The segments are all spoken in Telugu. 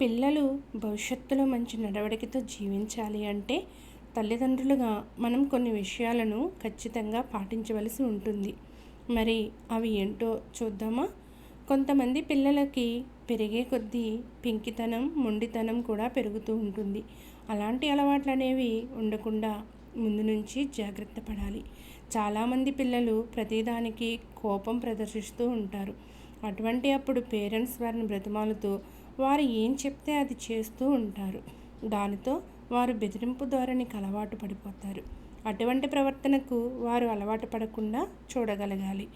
పిల్లలు భవిష్యత్తులో మంచి నడవడికతో జీవించాలి అంటే తల్లిదండ్రులుగా మనం కొన్ని విషయాలను ఖచ్చితంగా పాటించవలసి ఉంటుంది. మరి అవి ఏంటో చూద్దామా? కొంతమంది పిల్లలకి పెరిగే కొద్దీ పింకితనం మొండితనం కూడా పెరుగుతూ ఉంటుంది. అలాంటి అలవాట్లు అనేవి ఉండకుండా ముందు నుంచి జాగ్రత్త పడాలి. చాలామంది పిల్లలు ప్రతిదానికి కోపం ప్రదర్శిస్తూ ఉంటారు. అటువంటి అప్పుడు పేరెంట్స్ వారిని బ్రతిమాలుతూ వారు ఏం చెప్తే అది చేస్తూ ఉంటారు. దానితో వారు బెదిరింపు ధోరణికి అలవాటు పడిపోతారు. అటువంటి ప్రవర్తనకు వారు అలవాటు పడకుండా చూడగలగాలి.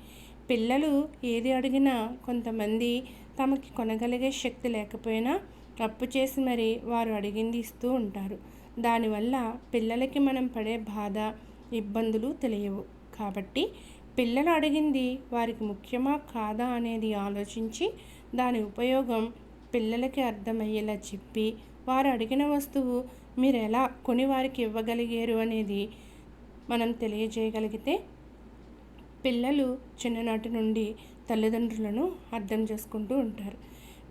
పిల్లలు ఏది అడిగినా కొంతమంది తమకి కొనగలిగే శక్తి లేకపోయినా అప్పు చేసి మరి వారు అడిగింది ఇస్తూ ఉంటారు. దానివల్ల పిల్లలకి మనం పడే బాధ ఇబ్బందులు తెలియవు. కాబట్టి పిల్లలు అడిగింది వారికి ముఖ్యమా కాదా అనేది ఆలోచించి దాని ఉపయోగం పిల్లలకి అర్థమయ్యేలా చెప్పి వారు అడిగిన వస్తువు మీరు ఎలా కొని వారికి ఇవ్వగలిగారు అనేది మనం తెలియజేయగలిగితే పిల్లలు చిన్ననాటి నుండి తల్లిదండ్రులను అర్థం చేసుకుంటూ ఉంటారు.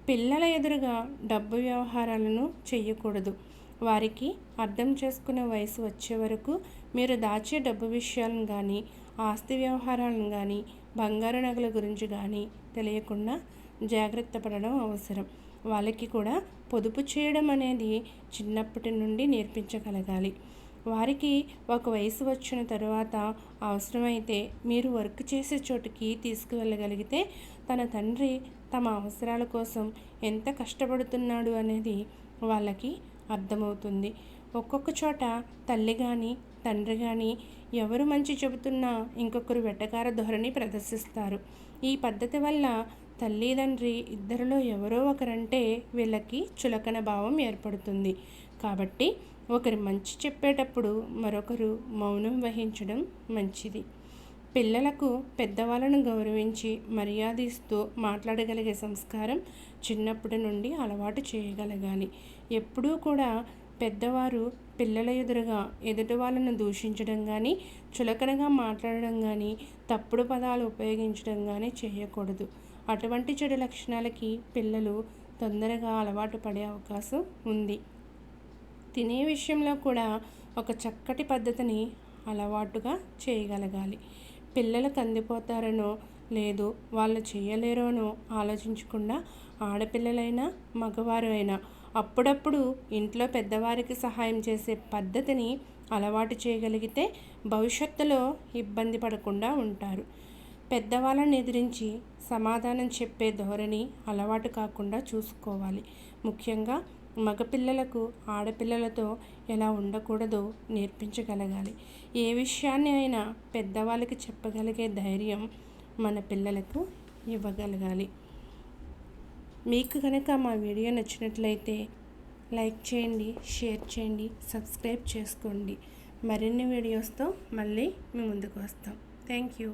పిల్లల ఎదురుగా డబ్బు వ్యవహారాలను చేయకూడదు. వారికి అర్థం చేసుకునే వయసు వచ్చే వరకు మీరు దాచే డబ్బు విషయాలను కానీ ఆస్తి వ్యవహారాలను కానీ బంగారు నగల గురించి కానీ తెలియకుండా జాగ్రత్త పడడం అవసరం. వాళ్ళకి కూడా పొదుపు చేయడం అనేది చిన్నప్పటి నుండి నేర్పించగలగాలి. వారికి ఒక వయసు వచ్చిన తరువాత అవసరమైతే మీరు వర్క్ చేసే చోటుకి తీసుకువెళ్ళగలిగితే తన తండ్రి తమ అవసరాల కోసం ఎంత కష్టపడుతున్నాడు అనేది వాళ్ళకి అర్థమవుతుంది. ఒక్కొక్క చోట తల్లి కానీ తండ్రి కానీ ఎవరు మంచి చెబుతున్నా ఇంకొకరు వెటకార ధోరణి ప్రదర్శిస్తారు. ఈ పద్ధతి వల్ల తల్లిదండ్రి ఇద్దరిలో ఎవరో ఒకరంటే వీళ్ళకి చులకన భావం ఏర్పడుతుంది. కాబట్టి ఒకరు మంచి చెప్పేటప్పుడు మరొకరు మౌనం వహించడం మంచిది. పిల్లలకు పెద్దవాళ్ళను గౌరవించి మర్యాద ఇస్తూ మాట్లాడగలిగే సంస్కారం చిన్నప్పటి నుండి అలవాటు చేయగలగాలి. ఎప్పుడూ కూడా పెద్దవారు పిల్లల ఎదురుగా ఎదుటి వాళ్ళను దూషించడం కానీ చులకనగా మాట్లాడడం కానీ తప్పుడు పదాలు ఉపయోగించడం కానీ చేయకూడదు. అటువంటి చెడు లక్షణాలకి పిల్లలు తొందరగా అలవాటు పడే అవకాశం ఉంది. తినే విషయంలో కూడా ఒక చక్కటి పద్ధతిని అలవాటుగా చేయగలగాలి. పిల్లలు కందిపోతారనో లేదు వాళ్ళు చేయలేరోనో ఆలోచించకుండా ఆడపిల్లలైనా మగవారు అయినా అప్పుడప్పుడు ఇంట్లో పెద్దవారికి సహాయం చేసే పద్ధతిని అలవాటు చేయగలిగితే భవిష్యత్తులో ఇబ్బంది పడకుండా ఉంటారు. పెద్దవాళ్ళని ఎదిరించి సమాధానం చెప్పే ధోరణి అలవాటు కాకుండా చూసుకోవాలి. ముఖ్యంగా మగపిల్లలకు ఆడపిల్లలతో ఎలా ఉండకూడదో నేర్పించగలగాలి. ఏ విషయాన్ని అయినా పెద్దవాళ్ళకి చెప్పగలిగే ధైర్యం మన పిల్లలకు ఇవ్వగలగాలి. మీకు కనుక మా వీడియో నచ్చినట్లయితే లైక్ చేయండి షేర్ చేయండి సబ్స్క్రైబ్ చేసుకోండి. మరిన్ని వీడియోస్తో మళ్ళీ మీ ముందుకు వస్తాం. Thank you.